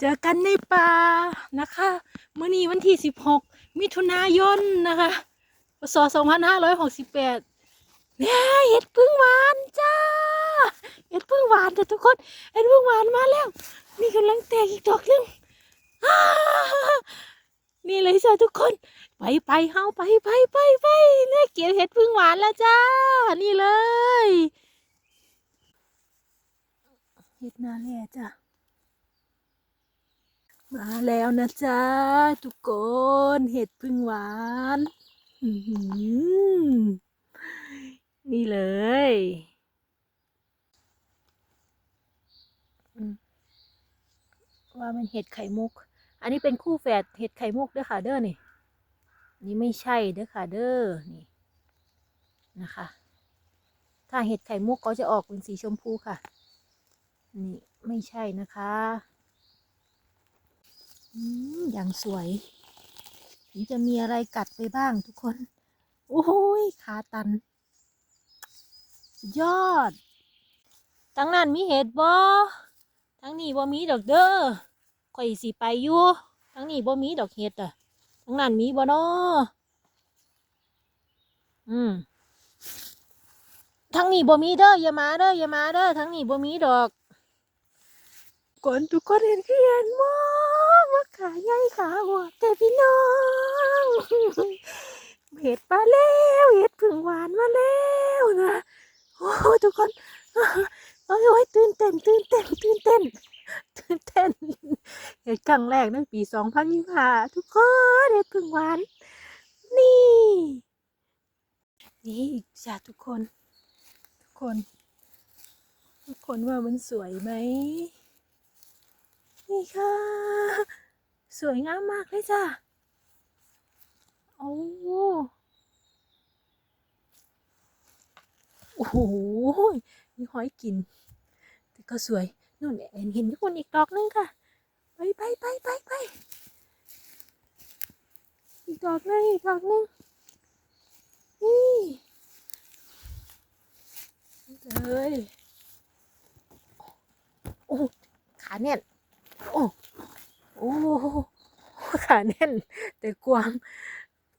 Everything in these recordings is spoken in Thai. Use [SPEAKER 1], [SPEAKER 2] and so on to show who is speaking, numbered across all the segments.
[SPEAKER 1] เจอกันในป่านะคะเมื้อนี้วันที่ 16 มิถุนายนนะคะพศ2568เนี่ยเห็ดพึ่งหวานจ้าเห็ดพึ่งหวานจ้ะทุกคนเห็ดพึ่งหวานมาแล้ว นี่กำลังแตกอีกดอกนึงนี่เลยจ้ะทุกคน ไปไปเฮาไปไปไปไปเนี่ยเก็บเห็ดพึ่งหวานแล้วจ้า นี่เลยเห็ดนาแล่จ้ะ มาแล้วนะจ๊ะทุกคนเห็ดพึ่งหวานนี่เลยว่ามันเห็ดไข่มุก อันนี้เป็นคู่แฝดเห็ดไข่มุกเด้อค่ะเด้อนี่นี่ไม่ใช่เด้อค่ะเด้อนี่นะคะ ถ้าเห็ดไข่มุกเขาจะออกเป็นสีชมพูค่ะ นี่ไม่ใช่นะคะ อย่างสวยนี่จะมีอะไรกัดไปบ้างทุกคน โอ้ยขาตัน ยอด ทั้งนั้นมีเห็ดบ่ทั้งนี้บ่มีดอกเด้อข่อยสิไปอยู่ทั้งนี้บ่มีดอกเห็ดอะทั้งนั้นมีบ่นาะอืมทั้งนี้บ่มีเด้ออย่ามาเด้ออย่ามาเด้อทั้งนี้บ่มีดอกก่อนทุกคนเห็นคือเห็นมากว่ ขาใหญ่ขาหัวแต่พี่น้องเห็ดมาแล้วเห็ดผึ่งหวานมาแล้วนะโอ้ทุกคนโอ้ยตื่นเต้นตื่นเต้นตื่นเต้นตื่นเต้นเห็ดครั้งแรกในปีสองพันยี่ห้าทุกคนเห็ดผึ่งหวาน นี่ นี่จ้ะทุกคน ทุกคน ทุกคนว่ามันสวยไหมนี่ค่ะ สวยงามมากเลยจ้ะ โอ้โอ้โหมีหอยกิน แต่ก็สวยนู่นเห็นเห็นทุกคนอีกดอกนึงค่ะ ไปไปไปไปไปอีกดอกนึงอีกดอกนึงนี่นี่เลยโอ้ขาแน่นโอ้ อ้ขาแน่น แต่กวาง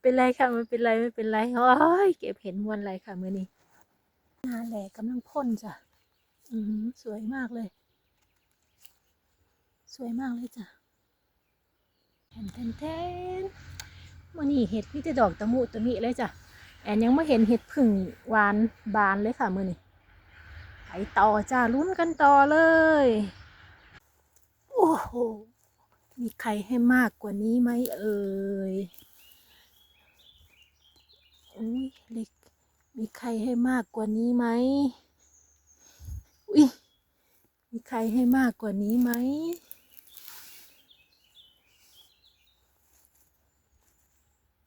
[SPEAKER 1] เป็นไรค่ะไม่เป็นไรไม่เป็นไรโอ้ยเก็บเห็นมวนไรค่ะมื่อนี้นาแหลกกำลังพ่นจ้ะอือหือสวยมากเลย สวยมากเลยจ้ะแทนแทนแทนมื่อนี้เห็ดมีแต่ดอกตะมุตะมิเลยจ้ะแอนยังไม่เห็นเห็ดผึ่งหวานบานเลยค่ะมื่อนี้ไปต่อจ้าลุ้นกันต่อเลย โอ้โห มีใครให้มากกว่านี้ไหมเอ่ยอุ้ยเล็ก มีใครให้มากกว่านี้ไหมอุ้ยมีใครให้มากกว่านี้ไหม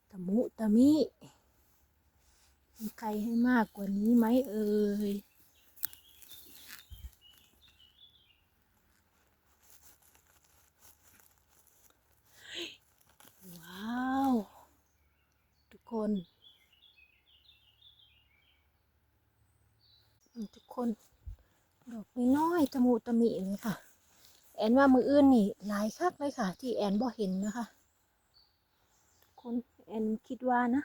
[SPEAKER 1] ตะมุตะมิมีใครให้มากกว่านี้ไหมเอ่ย ว้าว ทุกคนทุกคน ดอกน้อยตะมูตะมิเลยค่ะ แอนว่ามืออื่นนี่หลายคักเลยค่ะ ที่แอนบ่เห็นนะคะทุกคนแอนคิดว่านะ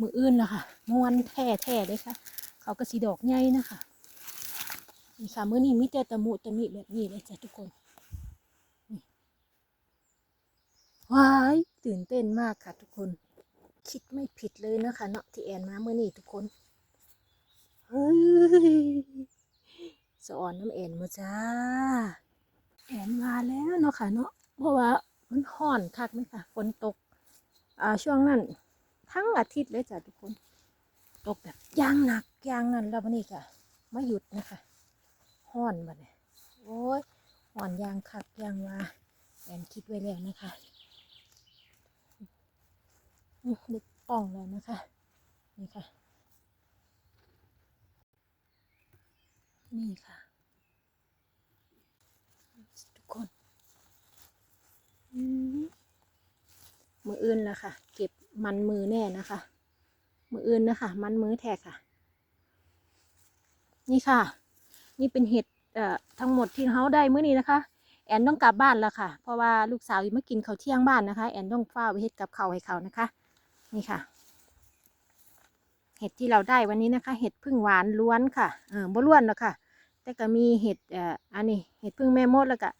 [SPEAKER 1] มืออื่นละค่ะมวนแท้ๆเลยค่ะ เขาก็สีดอกใหญ่นะคะนี่ค่ะมือนี้มีแต่ตะมูตะมิแบบนี้เลยจ้ะทุกคนว้ายตื่นเต้นมากค่ะทุกคน คิดไม่ผิดเลยนะคะเนาะที่แอนมาเมื่อนี้ทุกคนเฮ้ยสอนน้ำแอนมาจ้า แอนมาแล้วเนาะค่ะเนาะเพราะว่ามันห่อนคักไหมค่ะฝนตก อ่าช่วงนั้น ทั้งอาทิตย์เลยจ้ะทุกคน ตกแบบยางหนักยางนั้นแล้ววันนี้ค่ะไม่หยุดนะคะห่อนมาเนี่ยโอ้ยห่อนยางคักยางว่าแอนคิดไว้แล้วนะคะ นึกอ่องแล้วนะคะ นี่ค่ะ นี่ค่ะ ทุกคนมืออื่นละค่ะ เก็บมันมือแน่นะคะ มืออื่นนะคะ มันมือแทกค่ะ นี่ค่ะ นี่เป็นเห็ดเอ่อทั้งหมดที่เขาได้มื้อนี้นะคะแอนต้องกลับบ้านแล้วค่ะ เพราะว่าลูกสาวยังไม่กินข้าวเที่ยงบ้านนะคะ แอนต้องเฝ้าไปเฮ็ดกับเขาให้เขานะคะ นี่ค่ะ เห็ดที่เราได้วันนี้นะคะ เห็ดพึ่งหวานล้วนค่ะเออบ่ล้วนแล้วค่ะ แต่ก็มีเห็ดเอ่ออันนี้เห็ดพึ่งแม่มดแล้วก็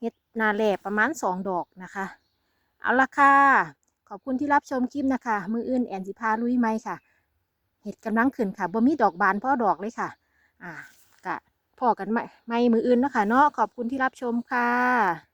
[SPEAKER 1] เห็ดนาแหลประมาณสองดอกนะคะ เอาละค่ะ ขอบคุณที่รับชมคลิปนะคะ มืออื่นแอนสิพาลุยไหมค่ะ เห็ดกำลังขึ้นค่ะบ่มีดอกบานพ่อดอกเลยค่ะ อ่ากะพอกันไหมไม่มืออื่นเนาะคะเนาะขอบคุณที่รับชมค่ะ